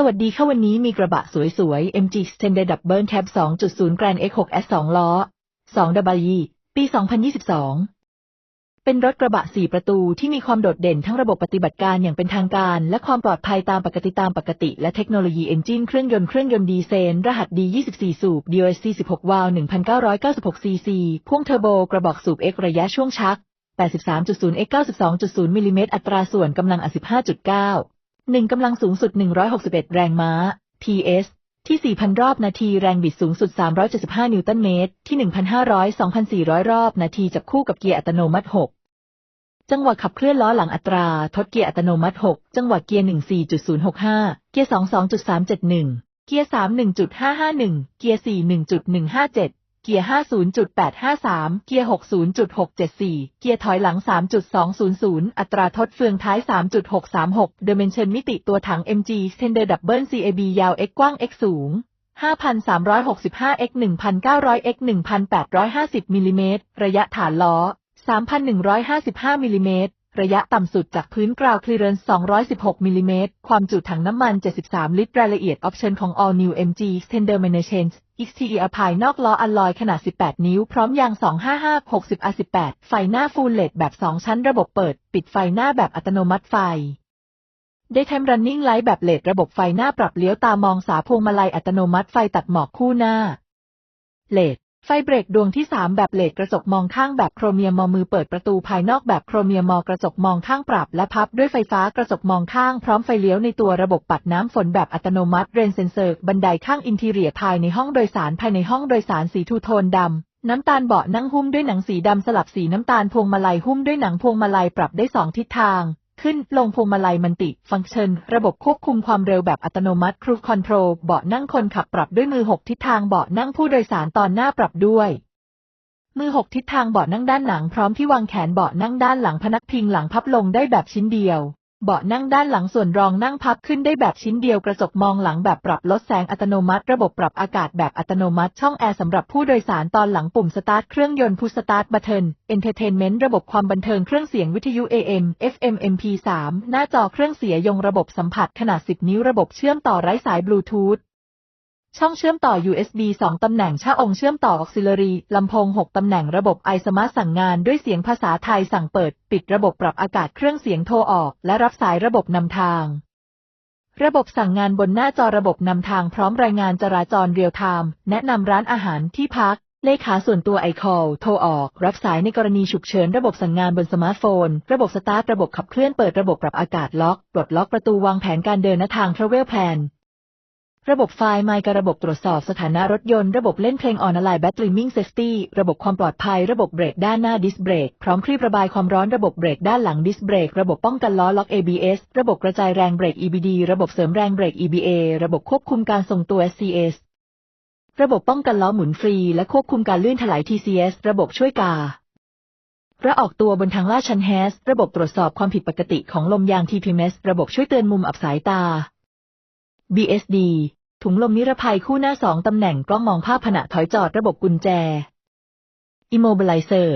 สวัสดีค่ะวันนี้มีกระบะสวยๆ MG Extended Double Cab 2.0 Grand X6 S 2ล้อ2 w ปี 2022 เป็นรถกระบะ 4 ประตูที่มีความโดดเด่นทั้งระบบปฏิบัติการอย่างเป็นทางการ และความปลอดภัยตามปกติตามปกติ และเทคโนโลยีเอนจินเครื่องยนต์เครื่องยนต์ดีเซลรหัส D 24 สูบ DOSC 16วาล์ว1,996ซีซีพ่วงเทอร์โบกระบอกสูบ X ระยะช่วงชัก 83.0 X 92.0มิลลิเมตรอัตราส่วนกำลัง 15.9 หนึ่งกำลังสูงสุด 161 แรงม้า PS ที่ 4,000 รอบนาที แรงบิดสูงสุด 375 นิวตันเมตร ที่ 1,500 2,400 รอบนาที จับคู่กับเกียร์อัตโนมัติ 6 จังหวะขับเคลื่อนล้อหลังอัตรา ทดเกียร์อัตโนมัติ 6 จังหวะเกียร์ 14.065 เกียร์ 22.371 เกียร์ 31.551 เกียร์ 41.157 กียร์ 50.853 เกียร์ 60.674 เกียร์ถอยหลัง 3.200 อัตราทดเฟืองท้าย 3.636 Dimension มิติตัวถัง MG Tender Double CAB ยาว X กว้าง X สูง 5,365 x 1,900 x 1,850มิลลิเมตร ระยะฐานล้อ 3,155มิลลิเมตร ระยะต่ำสุดจากพื้นกราวคลีเรนซ์216มิลลิเมตร ความจุถังน้ำมัน 73 ลิตร รายละเอียดออปชั่นของ All New MG Extender m a n a g e n t Exterior ภายนอกล้ออัลลอยขนาด 18 นิ้ว พร้อมยาง 255 60 R18 ไฟหน้าฟูลเลดแบบ 2 ชั้นระบบเปิด ปิดไฟหน้าแบบอัตโนมัติไฟ ได้แทม running light แบบเลดระบบไฟหน้าปรับเลี้ยวตามองสาพวงมาลัยอัตโนมัติไฟตัดหมอกคู่หน้าเลด ไฟเบรกดวงที่ 3 แบบเลดกระจกมองข้างแบบโครเมียมมอมือเปิดประตูภายนอกแบบโครเมียมมอกระจกมองข้างปรับ และพับด้วยไฟฟ้ากระจกมองข้างพร้อมไฟเลี้ยวในตัวระบบปัดน้ำฝนแบบอัตโนมัติเรนเซนเซอร์บันไดข้างอินทีเรียภายในห้องโดยสารภายในห้องโดยสารสีทูโทนดำน้ำตาลเบาะนั่งหุ้มด้วยหนังสีดำสลับสีน้ำตาลพวงมาลัยหุ้มด้วยหนังพวงมาลัยปรับได้สองทิศทาง ขึ้นลงพวงมาลัยมันติฟังก์ชัน ระบบควบคุมความเร็วแบบอัตโนมัติครูคอนโทรลเบาะนั่งคนขับปรับด้วยมือ6ทิศทางเบาะนั่งผู้โดยสารตอนหน้าปรับด้วยมือ6ทิศทางเบาะนั่งด้านหลังพร้อมที่วางแขนเบาะนั่งด้านหลังพนักพิงหลังพับลงได้แบบชิ้นเดียว เบาะนั่งด้านหลังส่วนรองนั่งพับขึ้นได้แบบชิ้นเดียวกระจกมองหลังแบบปรับลดแสงอัตโนมัติ ระบบปรับอากาศแบบอัตโนมัติ ช่องแอร์สำหรับผู้โดยสารตอนหลังปุ่มสตาร์ทเครื่องยนต์พุชสตาร์ทบัตเทิลเอนเตอร์เทนเมนต์ระบบความบันเทิงเครื่องเสียงวิทยุ AM FM MP3 หน้าจอเครื่องเสียยงระบบสัมผัสขนาด 10 นิ้วระบบเชื่อมต่อไร้สายบลูทูธ ช่องเชื่อมต่อ USB 2 ตำแหน่งช่าองค์เชื่อมต่อ Auxiliary ลำโพง 6 ตำแหน่งระบบไอสมาร์ทสั่งงานด้วยเสียงภาษาไทยสั่งเปิด ปิดระบบปรับอากาศเครื่องเสียงโทรออก และรับสายระบบนำทาง ระบบสั่งงานบนหน้าจอระบบนำทางพร้อมรายงานจราจรเรียลไทม์แนะนำร้านอาหารที่พัก เลขาส่วนตัวไอคอลโทรออก รับสายในกรณีฉุกเฉินระบบสั่งงานบนสมาร์ทโฟน ระบบสตาร์ทระบบขับเคลื่อนเปิดระบบปรับอากาศล็อกปลดล็อกประตูวางแผนการเดินทาง Travel Plan ระบบไฟล์ไมค์กับระบบตรวจสอบสถานะรถยนต์ ระบบเล่นเพลงออนไลน์แบตเตอรี่มิ่งเซฟตี้ระบบความปลอดภัย ระบบเบรกด้านหน้าดิสเบรกพร้อมคลีประบายความร้อนระบบเบรกด้านหลังดิสเบรกระบบป้องกันล้อล็อก ABS ระบบกระจายแรงเบรก EBD ระบบเสริมแรงเบรก EBA ระบบควบคุมการทรงตัว SCS ระบบป้องกันล้อหมุนฟรี และควบคุมการลื่นถลาย TCS ระบบช่วยการะออกตัวบนทางลาดชันแฮสระบบตรวจสอบความผิดปกติของลมยาง TPMS ระบบช่วยเตือนมุมอับสายตา BSD ถุงลมนิรภัยคู่หน้าสองตำแหน่งกล้องมองภาพผนะถอยจอดระบบกุญแจ Immobilizer